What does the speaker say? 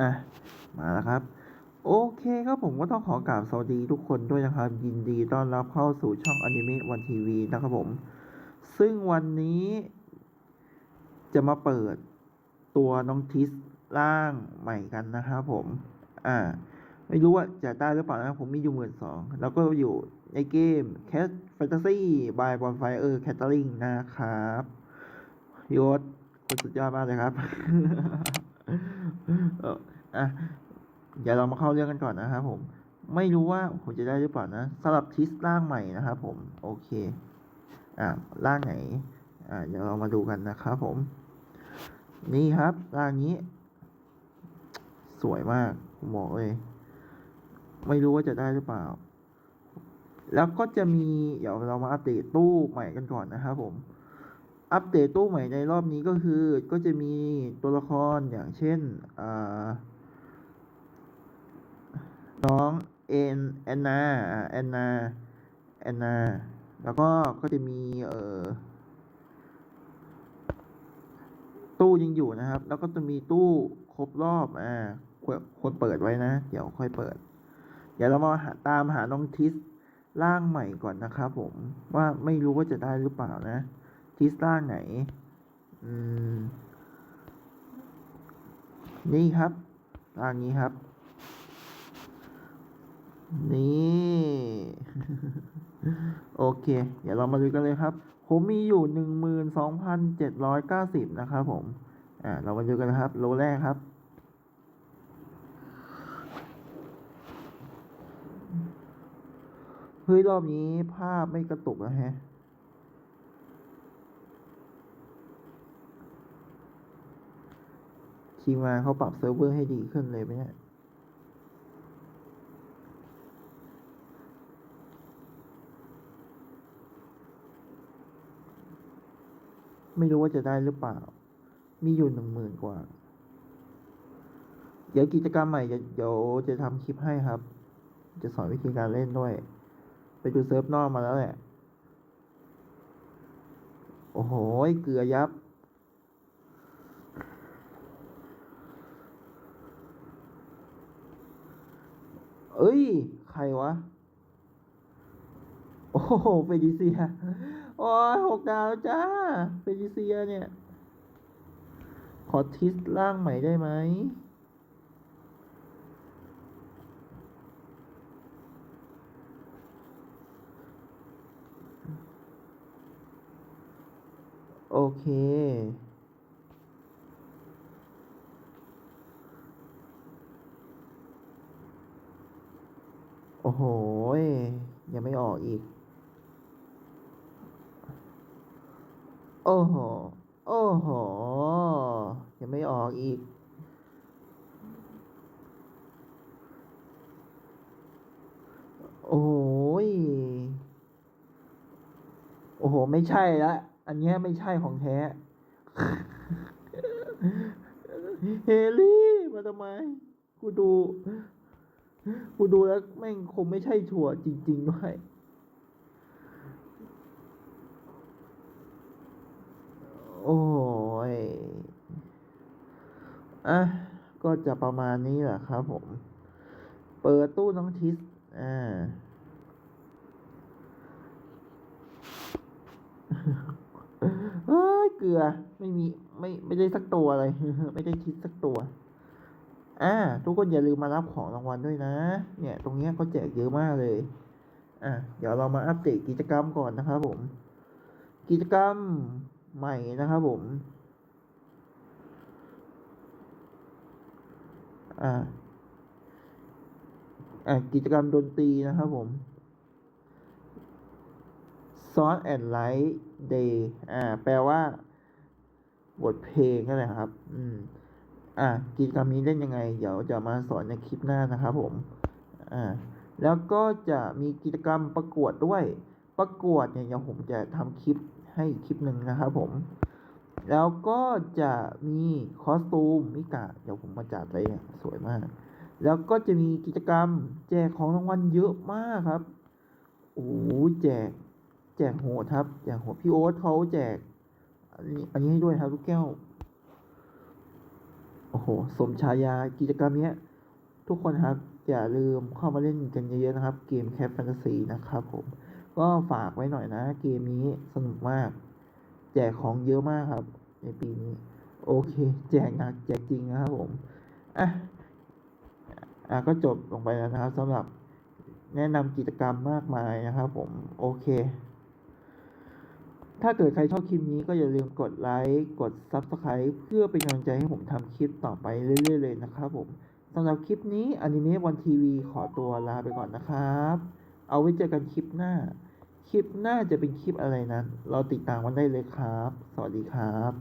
อะ มาแล้วครับ โอเคครับผมก็ต้องขอกราบสวัสดีทุกคนด้วยนะครับ ยินดีต้อนรับเข้าสู่ช่องอนิเมะวันทีวีนะครับผม ซึ่งวันนี้ จะมาเปิดตัวน้องทิสร่างใหม่กันนะครับผม อ่า ไม่รู้ว่าจะได้หรือเปล่านะผมมีอยู่หมื่นสองแล้วก็อยู่ในเกม Cat Fantasy by Bonfire Catering นะครับยศคนสุดยอดมากเลยครับ อะเดี๋ยวเรามาเข้าเรื่องกันก่อนนะครับผม ไม่รู้ว่าผมจะได้หรือเปล่านะสำหรับทิสร่างใหม่นะครับผม โอเค อ่าร่างไหน อ่าเดี๋ยวเรามาดูกันนะครับผม นี่ครับร่างนี้ สวยมากผมบอกเลย ไม่รู้ว่าจะได้หรือเปล่า แล้วก็จะมี เดี๋ยวเรามาอัปเดตตู้ใหม่กันก่อนนะครับผม อัปเดตตู้ใหม่ในรอบนี้ก็คือ ก็จะมีตัวละครอย่างเช่นน้องเอ็นแอนนาแอนนาแอนนาแล้วก็ก็จะมีเอ่อตู้ยังอยู่นะครับ แล้วก็จะมีตู้ครบรอบอ่าควรควรเปิดไว้นะ เดี๋ยวค่อยเปิด เดี๋ยวเรามาตามหาน้องทิสร่างใหม่ก่อนนะครับผมว่าไม่รู้ว่าจะได้หรือเปล่านะ ทิสร่างไหน อืม นี่ครับร่างนี้ครับ นี่ โอเค เดี๋ยวเรามาดูกันเลยครับ ผมมีอยู่หนึ่งหมื่นสองพันเจ็ดร้อยเก้าสิบนะครับผม อ่า เรามาดูกันนะครับ โลแรกครับเฮ้ยรอบนี้ภาพไม่กระตุกแล้วฮะ ทีมงานเขาปรับเซิร์ฟเวอร์ให้ดีขึ้นเลยไหมเนี่ยไม่รู้ว่าจะได้หรือเปล่า มีอยู่หนึ่งหมื่นกว่า เดี๋ยวกิจกรรมใหม่จะเดี๋ยวจะทำคลิปให้ครับ จะสอนวิธีการเล่นด้วย ไปดูเซิร์ฟนอกมาแล้วแหละ โอ้โห เกลือยับ เอ้ย ใครวะ โอ้โหเฟดิเซีย โอ้ยหกดาวจ้าเฟดิเซียเนี่ย ขอทิสร่างใหม่ได้ไหมโอเค โอ้โหยยังไม่ออกอีก โอ้โห โอ้โห ยังไม่ออกอีก โอ้ยโอ้โห ไม่ใช่ละ อันนี้ไม่ใช่ของแท้ เฮลี่ มาทำไม กูดู กูดูแล้วแม่งคงไม่ใช่ชัวร์จริง ๆ ด้วย โอ้ย อะ ก็จะประมาณนี้แหละครับผม เปิดตู้น้องทิส อ่า เอ้ย เกลือ ไม่มี ไม่ ไม่ได้สักตัวเลย ไม่ได้ทิสสักตัว อ่าทุกคนอย่าลืมมารับของรางวัลด้วยนะ เนี่ยตรงนี้เขาแจกเยอะมากเลย อะเดี๋ยวเรามาอัปเดตกิจกรรมก่อนนะครับผม กิจกรรมใหม่นะครับผม อ่าอ่ากิจกรรมดนตรีนะครับผม Song and Light Day อ่า แปลว่า บทเพลงนั่นแหละครับ อืม อะกิจกรรมนี้เล่นยังไง เดี๋ยวจะมาสอนในคลิปหน้านะครับผมอ่าแล้วก็จะมีกิจกรรมประกวดด้วย ประกวดเนี่ยเดี๋ยวผมจะทำคลิปให้อีกคลิปหนึ่งนะครับผม แล้วก็จะมีคอสตูมมิกะเดี๋ยวผมมาจัดเลยเนี่ยสวยมาก แล้วก็จะมีกิจกรรม แจกของรางวัลเยอะมากครับโอ้โหแจก แจกโหดครับ แจกโหดพี่โอ๊ตเขาแจก อันนี้อันนี้ให้ด้วยครับลูกแก้ว อ้โห สมฉายากิจกรรมเนี้ย ทุกคนครับ อย่าลืมเข้ามาเล่นกันเยอะๆนะครับ เกมแคปแฟนตาซีนะครับผม ก็ฝากไว้หน่อยนะ เกมนี้สนุกมาก แจกของเยอะมากครับ ในปีนี้ โอเค แจกหนักแจกจริงนะครับผม อะ อะ ก็จบลงไปแล้วนะครับสำหรับแนะนำกิจกรรมมากมายนะครับผม โอเค ถ้าเกิดใครชอบคลิปนี้ก็อย่าลืมกดไลค์กด Subscribe เพื่อเป็นกำลังใจให้ผมทำคลิปต่อไปเรื่อยๆเลยนะครับผมสำหรับคลิปนี้อนิเมะวันทีวีขอตัวลาไปก่อนนะครับ เอาไว้เจอกันคลิปหน้า คลิปหน้าจะเป็นคลิปอะไรนั้น เราติดตามกันได้เลยครับ สวัสดีครับ